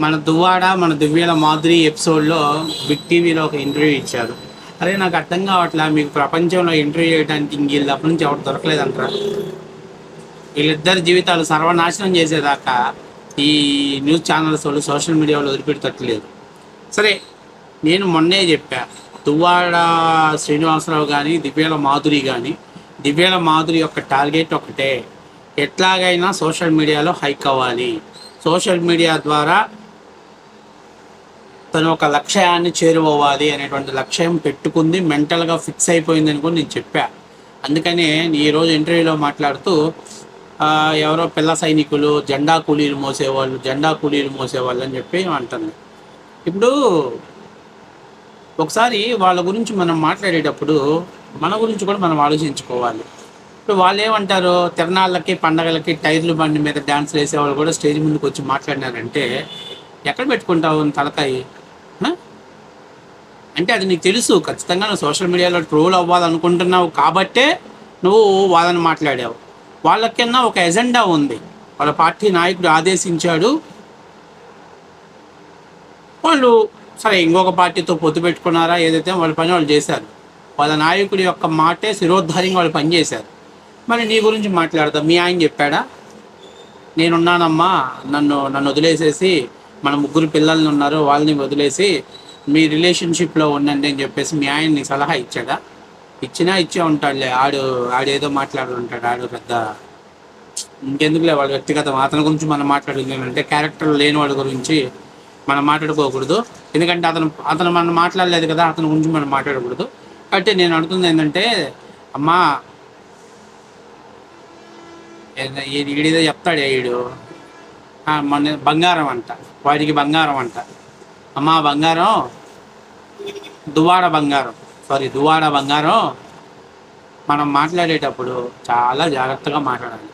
మన దువ్వాడ మన దివ్యల మాధురి ఎపిసోడ్లో బిగ్ టీవీలో ఒక ఇంటర్వ్యూ ఇచ్చారు. అరే నాకు అర్థం కావట్లా మీకు ప్రపంచంలో ఇంటర్వ్యూ చేయడానికి ఇంక వీళ్ళ అప్పటి నుంచి ఎవరు దొరకలేదంటారా. వీళ్ళిద్దరి జీవితాలు సర్వనాశనం చేసేదాకా ఈ న్యూస్ ఛానల్స్ వాళ్ళు సోషల్ మీడియా వాళ్ళు వదిలిపెట్టట్లేదు. సరే నేను మొన్నే చెప్పా దువ్వాడ శ్రీనివాసరావు కానీ దివ్యాల మాధురి కానీ దివ్యాల మాధురి యొక్క టార్గెట్ ఒకటే ఎట్లాగైనా సోషల్ మీడియాలో హైక్ అవ్వాలి. సోషల్ మీడియా ద్వారా తను ఒక లక్ష్యాన్ని చేరువవ్వాలి అనేటువంటి లక్ష్యం పెట్టుకుంది మెంటల్గా ఫిక్స్ అయిపోయింది అని కూడా నేను చెప్పా. అందుకనే ఈరోజు ఇంటర్వ్యూలో మాట్లాడుతూ ఎవరో పిల్ల సైనికులు జెండా కూలీలు మోసేవాళ్ళు జెండా కూలీలు మోసేవాళ్ళు అని చెప్పి అంటుంది. ఇప్పుడు ఒకసారి వాళ్ళ గురించి మనం మాట్లాడేటప్పుడు మన గురించి కూడా మనం ఆలోచించుకోవాలి. ఇప్పుడు వాళ్ళు ఏమంటారు తిరణాళ్ళకి పండగలకి టైర్లు బండి మీద డ్యాన్స్ వేసేవాళ్ళు కూడా స్టేజ్ ముందుకు వచ్చి మాట్లాడినారంటే ఎక్కడ పెట్టుకుంటావు తలకాయి. అంటే అది నీకు తెలుసు ఖచ్చితంగా నువ్వు సోషల్ మీడియాలో ట్రోల్ అవ్వాలనుకుంటున్నావు కాబట్టే నువ్వు వాళ్ళని మాట్లాడావు. వాళ్ళకన్నా ఒక ఎజెండా ఉంది. వాళ్ళ పార్టీ నాయకుడు ఆదేశించాడు. వాళ్ళు సరే ఇంకొక పార్టీతో పొత్తు పెట్టుకున్నారా ఏదైతే వాళ్ళ పని వాళ్ళు చేశారు. వాళ్ళ నాయకుడి యొక్క మాటే శిరోద్ధార్యంగా వాళ్ళు పనిచేశారు మరి నీ గురించి మాట్లాడదాం మీ ఆయన చెప్పాడా? నేనున్నానమ్మా నన్ను నన్ను వదిలేసేసి మన ముగ్గురు పిల్లల్ని ఉన్నారు వాళ్ళని వదిలేసి మీ రిలేషన్షిప్లో ఉండండి అని చెప్పేసి మీ ఆయన్ని సలహా ఇచ్చాడా? ఇచ్చినా ఇచ్చే ఉంటాడులే. ఆడు ఆడేదో మాట్లాడు ఉంటాడు. ఆడు పెద్ద ఇంకెందుకులే వాళ్ళ వ్యక్తిగతం. అతని గురించి మనం మాట్లాడింది అంటే క్యారెక్టర్ లేని వాడి గురించి మనం మాట్లాడుకోకూడదు. ఎందుకంటే అతను అతను మనం మాట్లాడలేదు కదా అతని గురించి మనం మాట్లాడకూడదు. కాబట్టి నేను అడుగుతుంది ఏంటంటే అమ్మా ఈడేదో చెప్తాడు ఈడు? మన బంగారం అంట వాడికి బంగారం అంట. అమ్మా బంగారం? దువాడ బంగారం. సారీ దువాడ బంగారం? మనం మాట్లాడేటప్పుడు చాలా జాగ్రత్తగా మాట్లాడాలి.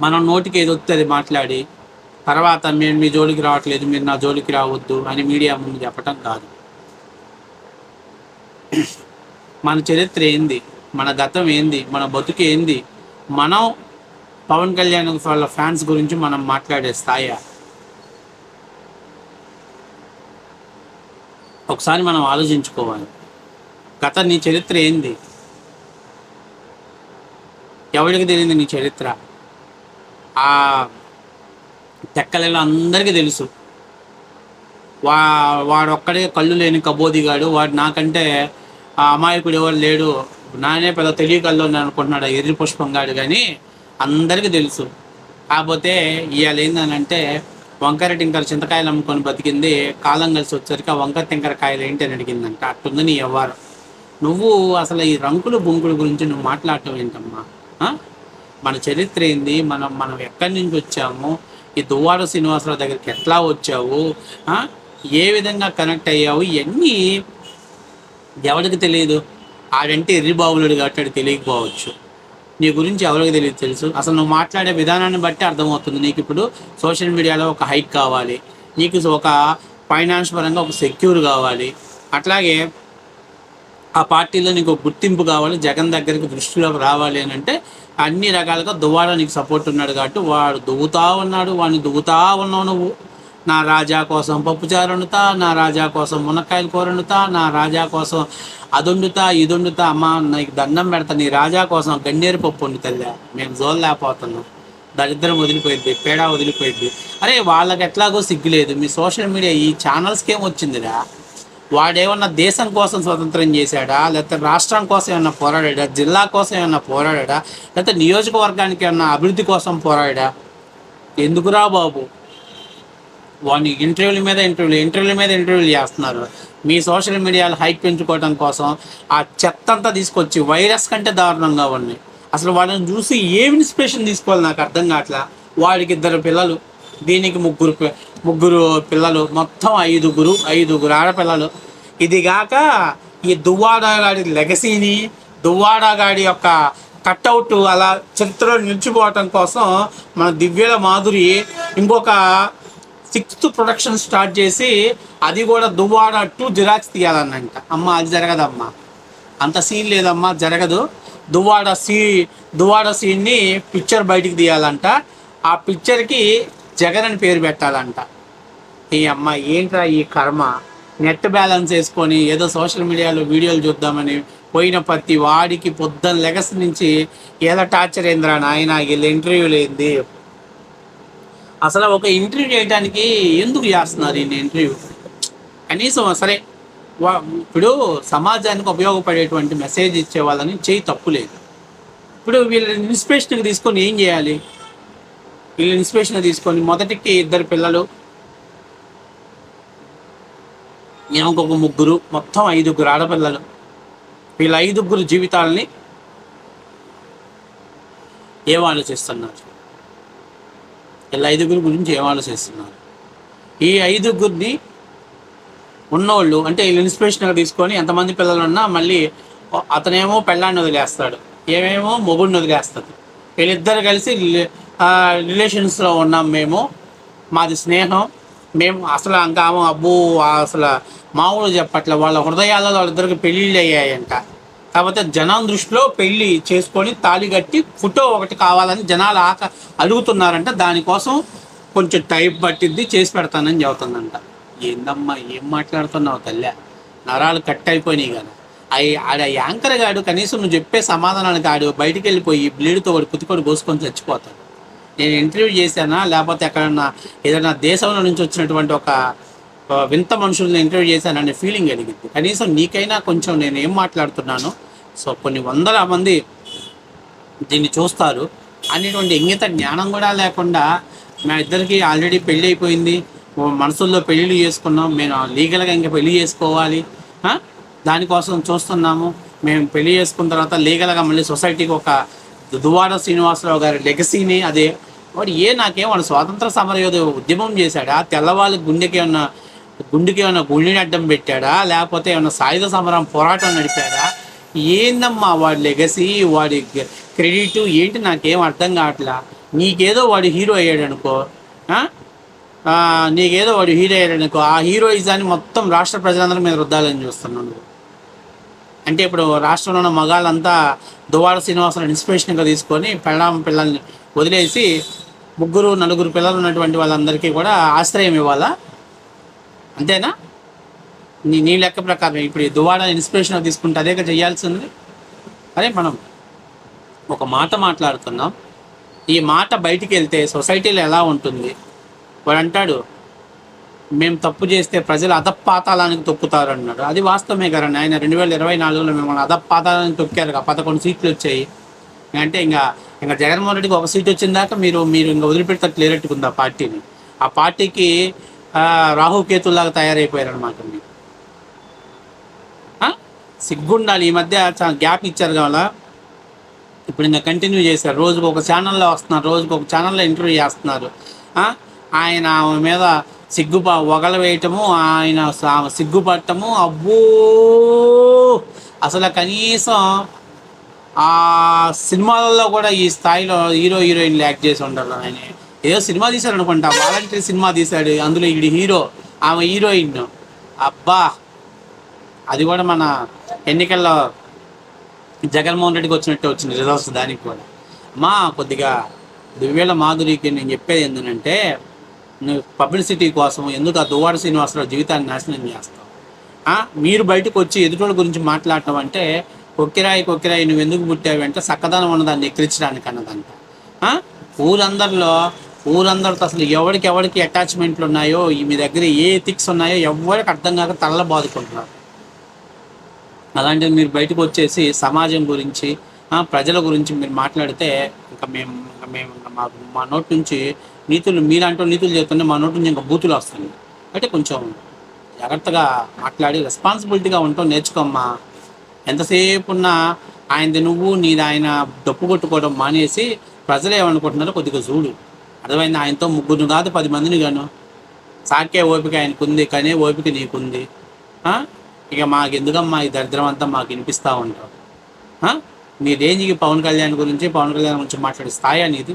మనం నోటికి ఏది వస్తుంది మాట్లాడి తర్వాత మేము మీ జోలికి రావట్లేదు మీరు నా జోలికి రావద్దు అని మీడియా ముందు చెప్పటం కాదు. మన చరిత్ర ఏంది? మన గతం ఏంది? మన బతుకు ఏంది? మనం పవన్ కళ్యాణ్ వాళ్ళ ఫ్యాన్స్ గురించి మనం మాట్లాడే స్థాయి. ఒకసారి మనం ఆలోచించుకోవాలి. గత నీ చరిత్ర ఏంది? ఎవరికి తెలియదు నీ చరిత్ర? ఆ తెక్కలలో అందరికీ తెలుసు. వా వాడొక్కడే కళ్ళు లేని కబోదిగాడు. వాడు నాకంటే ఆ అమాయకుడు ఎవరు లేడు. నానే పెద్ద తెలియకల్లో అనుకుంటున్నాడు ఆ ఎర్రి పుష్పంగాడు కానీ అందరికీ తెలుసు. కాకపోతే ఇవాళ ఏంటంటే వంకర టింకర చింతకాయలు అమ్ముకొని బతికింది కాలం కలిసి వచ్చరిక ఆ వంకర టింకర కాయలు ఏంటి అని అడిగిందంట. అట్టుంది నీ వ్యవహారం నువ్వు అసలు ఈ రంకులు బొంకుల గురించి నువ్వు మాట్లాడటం ఏంటమ్మా? మన చరిత్ర ఏంది? మనం మనం ఎక్కడి నుంచి వచ్చాము? ఈ దువ్వాడ శ్రీనివాసరావు దగ్గరికి ఎట్లా వచ్చావు? ఏ విధంగా కనెక్ట్ అయ్యావు? ఇవన్నీ ఎవరికి తెలియదు. ఆడంటే ఎర్రిబాబులుడు కాబట్టి తెలియకపోవచ్చు. నీ గురించి ఎవరికి తెలియదు తెలుసు. అసలు నువ్వు మాట్లాడే విధానాన్ని బట్టి అర్థమవుతుంది నీకు ఇప్పుడు. సోషల్ మీడియాలో ఒక హైక్ కావాలి. నీకు ఒక ఫైనాన్స్ పరంగా ఒక సెక్యూర్ కావాలి. అట్లాగే ఆ పార్టీలో నీకు గుర్తింపు కావాలి. జగన్ దగ్గరికి దృష్టిలోకి రావాలి అని అంటే అన్ని రకాలుగా దువ్వాడ నీకు సపోర్ట్ ఉన్నాడు కాబట్టి వాడు దువ్వుతా ఉన్నాడు. వాడిని దువ్వుతా ఉన్నావు నువ్వు. నా రాజా కోసం పప్పుచారు వండుతా నా రాజా కోసం మునక్కాయలు కూర వండుతా నా రాజా కోసం అదొండుతా ఇదొండుతా అమ్మ నీకు దండం పెడతా నీ రాజా కోసం గన్నేరు పప్పు వండుతలే మేము జోల్లేకపోతున్నాం దరిద్రం వదిలిపోయింది పేడ వదిలిపోయింది అరే వాళ్ళకి ఎట్లాగో సిగ్గులేదు. మీ సోషల్ మీడియా ఈ ఛానల్స్కి ఏం వచ్చిందిరా? వాడేమన్నా దేశం కోసం స్వతంత్రం చేశాడా? లేకపోతే రాష్ట్రం కోసం ఏమన్నా పోరాడా జిల్లా కోసం ఏమన్నా పోరాడా లేకపోతే నియోజకవర్గానికి ఏమన్నా అభివృద్ధి కోసం పోరాడా ఎందుకురా బాబు? వాడిని ఇంటర్వ్యూల మీద ఇంటర్వ్యూలు ఇంటర్వ్యూల మీద ఇంటర్వ్యూలు చేస్తున్నారు. మీ సోషల్ మీడియాలో హైక్ పెంచుకోవడం కోసం ఆ చెత్త అంతా తీసుకొచ్చి వైరస్ కంటే దారుణంగా ఉన్నాయి అసలు వాళ్ళని చూసి ఏం ఇన్స్పిరేషన్ తీసుకోవాలి నాకు అర్థం కావట్లా? వాడికి ఇద్దరు పిల్లలు దీనికి ముగ్గురు ముగ్గురు పిల్లలు మొత్తం ఐదుగురు ఐదుగురు ఆడపిల్లలు. ఇది గాక ఈ దువ్వాడగాడి లెగసీని దువ్వాడగాడి యొక్క కట్అవుట్ అలా చరిత్రలో నిలిచిపోవటం కోసం మన దివ్యల మాధురి ఇంకొక సిక్స్త్ ప్రొడక్షన్ స్టార్ట్ చేసి అది కూడా దువ్వాడ టూ జిరాక్స్ తీయాలన్నంట. అమ్మ అది జరగదమ్మా. అంత సీన్ లేదమ్మా జరగదు. దువ్వాడ సీ దువ్వాడ సీన్ని పిక్చర్ బయటికి తీయాలంట. ఆ పిక్చర్కి జగన్ అని పేరు పెట్టాలంట. ఈ అమ్మ ఏంట్రా ఈ కర్మ? నెట్ బ్యాలెన్స్ వేసుకొని ఏదో సోషల్ మీడియాలో వీడియోలు చూద్దామని పోయిన ప్రతి వాడికి పొద్దున్న లెగస్ నుంచి ఏదో టార్చర్ ఏంద్రా నాయన వీళ్ళ ఇంటర్వ్యూలు ఏంది? అసలు ఒక ఇంటర్వ్యూ చేయడానికి ఎందుకు చేస్తున్నారు ఈ ఇంటర్వ్యూ? కనీసం సరే వా- ఇప్పుడు సమాజానికి ఉపయోగపడేటువంటి మెసేజ్ ఇచ్చే వాళ్ళని చేయి తప్పు లేదు. ఇప్పుడు వీళ్ళని ఇన్స్పిరేషన్కి తీసుకొని ఏం చేయాలి? వీళ్ళు ఇన్స్పిరేషన్ తీసుకొని మొదటికి ఇద్దరు పిల్లలు ఇంకొక ముగ్గురు మొత్తం ఐదుగురు ఆడపిల్లలు. వీళ్ళ ఐదుగురు జీవితాలని ఏం ఆలోచిస్తున్నారు వీళ్ళ ఐదుగురు గురించి ఏం ఆలోచిస్తున్నారు? ఈ ఐదుగురిని ఉన్నోళ్ళు అంటే వీళ్ళు ఇన్స్పిరేషన్గా తీసుకొని ఎంతమంది పిల్లలు ఉన్నా మళ్ళీ అతనేమో పెళ్ళాన్ని వదిలేస్తాడు ఏమేమో మొగుడిని వదిలేస్తుంది వీళ్ళిద్దరు కలిసి రిలేషన్స్లో ఉన్నాం మేము. మాది స్నేహం. మేము అసలు ఇంకా అబ్బో అసలు మామూలు చెప్పట్లే. వాళ్ళ హృదయాలలో వాళ్ళిద్దరికి పెళ్ళిళ్ళు అయ్యాయంట. కాకపోతే జనం దృష్టిలో పెళ్ళి చేసుకొని తాళి కట్టి ఫోటో ఒకటి కావాలని జనాలు ఆక అడుగుతున్నారంట. దానికోసం కొంచెం టైప్ పట్టిద్ది చేసి పెడతానని చెబుతుందంట. ఏందమ్మా ఏం మాట్లాడుతున్నావు తల్లి? నరాలు కట్ అయిపోయినాయి కదా. అవి ఆడ యాంకర్ గాడు కనీసం నువ్వు చెప్పే సమాధానానికి ఆడు బయటికి వెళ్ళిపోయి బ్లేడ్తో వాడు కుతికొడు కోసుకొని చచ్చిపోతాడు. నేను ఇంటర్వ్యూ చేశానా? లేకపోతే ఎక్కడన్నా ఏదైనా దేశంలో నుంచి వచ్చినటువంటి ఒక వింత మనుషుల్ని ఇంటర్వ్యూ చేశాననే ఫీలింగ్ కలిగింది. కనీసం నీకైనా కొంచెం నేను ఏం మాట్లాడుతున్నాను సో కొన్ని వందల మంది దీన్ని చూస్తారు. అనేటువంటి ఇంగిత జ్ఞానం కూడా లేకుండా మా ఇద్దరికి ఆల్రెడీ పెళ్ళి అయిపోయింది. మనసుల్లో పెళ్ళిళ్ళు చేసుకున్నాం. మేము లీగల్గా ఇంకా పెళ్ళి చేసుకోవాలి. దానికోసం చూస్తున్నాము. మేము పెళ్ళి చేసుకున్న తర్వాత లీగల్గా మళ్ళీ సొసైటీకి ఒక దువాడ శ్రీనివాసరావు గారి లెగసీని అదే. వాడు ఏ నాకేం వాడు స్వాతంత్ర సమరయోధ ఉద్యమం చేశాడా? తెల్లవాళ్ళ గుండెకి ఉన్న గుండెకి ఏమైనా గుండెని అడ్డం పెట్టాడా? లేకపోతే ఏమైనా సాయుధ సమరం పోరాటం నడిపాడా? ఏందమ్మా వాడి లెగసీ వాడి క్రెడిట్ ఏంటి నాకేం అర్థం కావట్లా? నీకేదో వాడు హీరో అయ్యాడు అనుకో నీకేదో వాడు హీరో అయ్యాడు అనుకో ఆ హీరోయిజాన్ని మొత్తం రాష్ట్ర ప్రజలందరి మీద రుద్దాలని చూస్తున్నాను అంటే ఇప్పుడు రాష్ట్రంలో ఉన్న మగాళ్ళంతా దువాడ శ్రీనివాసరావు ఇన్స్పిరేషన్గా తీసుకొని పెళ్ళాం పిల్లల్ని వదిలేసి ముగ్గురు నలుగురు పిల్లలు ఉన్నటువంటి వాళ్ళందరికీ కూడా ఆశ్రయం ఇవ్వాలా? అంతేనా? నీ నీ లెక్క ప్రకారం ఇప్పుడు దువాడ ఇన్స్పిరేషన్ తీసుకుంటే అదే చేయాల్సింది. అదే మనం ఒక మాట మాట్లాడుతున్నాం ఈ మాట బయటికి వెళ్తే సొసైటీలో ఎలా ఉంటుంది? వాడు అంటాడు మేము తప్పు చేస్తే ప్రజలు అధపాతాలానికి తొక్కుతారు అన్నాడు. అది వాస్తవమే కదా ఆయన రెండు వేల ఇరవై నాలుగులో మిమ్మల్ని అధపాతాలానికి తొక్కారు కదా. పదకొండు సీట్లు వచ్చాయి. అంటే ఇంకా ఇంకా జగన్మోహన్ రెడ్డికి ఒక సీట్ వచ్చిన దాకా మీరు మీరు ఇంకా వదిలిపెడతా క్లియరెట్టుకుంది ఆ పార్టీని. ఆ పార్టీకి రాహుకేతుల్లాగా తయారైపోయారు అనమాట మీరు సిగ్గుండాలి. ఈ మధ్య చాలా గ్యాప్ ఇచ్చారు కావాలా? ఇప్పుడు ఇంకా కంటిన్యూ చేశారు. రోజుకు ఒక ఛానల్లో వస్తున్నారు. రోజుకు ఒక ఛానల్లో ఇంటర్వ్యూ చేస్తున్నారు. ఆయన ఆమె మీద సిగ్గు ఒగల వేయటము ఆయన సిగ్గుపడటము అబ్బో! అసలు కనీసం ఆ సినిమాలలో కూడా ఈ స్థాయిలో హీరో హీరోయిన్లు యాక్ట్ చేసి ఉండాలి ఆయన. ఏదో సినిమా తీశారు అనుకుంటా వాలంటీర్ సినిమా తీశాడు. అందులో ఈడు హీరో ఆమె హీరోయిన్. అబ్బా! అది కూడా మన ఎన్నికల్లో జగన్మోహన్ రెడ్డికి వచ్చినట్టే వచ్చింది రిజల్ట్స్ దానికి కూడా. మా కొద్దిగా దివ్యేళ మాధురికి నేను చెప్పేది ఏంటంటే నువ్వు పబ్లిసిటీ కోసం ఎందుకు ఆ దువ్వాడ శ్రీనివాసరావు జీవితాన్ని నాశనం చేస్తావు? మీరు బయటకు వచ్చి ఎదుటోళ్ళ గురించి మాట్లాడటం అంటే కొక్కిరాయి కొక్కిరాయి నువ్వు ఎందుకు పుట్టావు? అంటే చక్కదనం ఉన్నదాన్ని ఎక్కిరించడానికి అన్నదంట ఊరందరిలో ఊరందరితో అసలు ఎవరికి ఎవరికి అటాచ్మెంట్లు ఉన్నాయో ఈ మీ దగ్గర ఏ ఎథిక్స్ ఉన్నాయో ఎవరికి అర్థం కాక తల్ల బాదుకుంటున్నారు. అలాంటిది మీరు బయటకు వచ్చేసి సమాజం గురించి ప్రజల గురించి మీరు మాట్లాడితే ఇంకా మేము ఇంకా మేము ఇంకా మాకు మా నోటి నుంచి నీతులు మీలాంటి నీతులు చెప్తుంటే మా నోటి నుంచి ఇంకా బూతులు వస్తుంది అంటే కొంచెం జాగ్రత్తగా మాట్లాడి రెస్పాన్సిబిలిటీగా ఉంటాం నేర్చుకోమ్మా. ఎంతసేపు ఉన్నా ఆయనది నువ్వు నీది ఆయన డప్పు కొట్టుకోవడం మానేసి ప్రజలు ఏమనుకుంటున్నారో కొద్దిగా చూడు. అర్థమైంది? ఆయనతో ముగ్గురు కాదు పది మందిని గాను సాకే ఓపిక ఆయనకుంది కానీ ఓపిక నీకుంది. ఇక మాకు ఎందుకమ్మా ఈ దరిద్రం అంతా మాకు వినిపిస్తూ ఉంటాం మీ నీ రేంజ్కి పవన్ కళ్యాణ్ గురించి పవన్ కళ్యాణ్ గురించి మాట్లాడే స్థాయి అనేది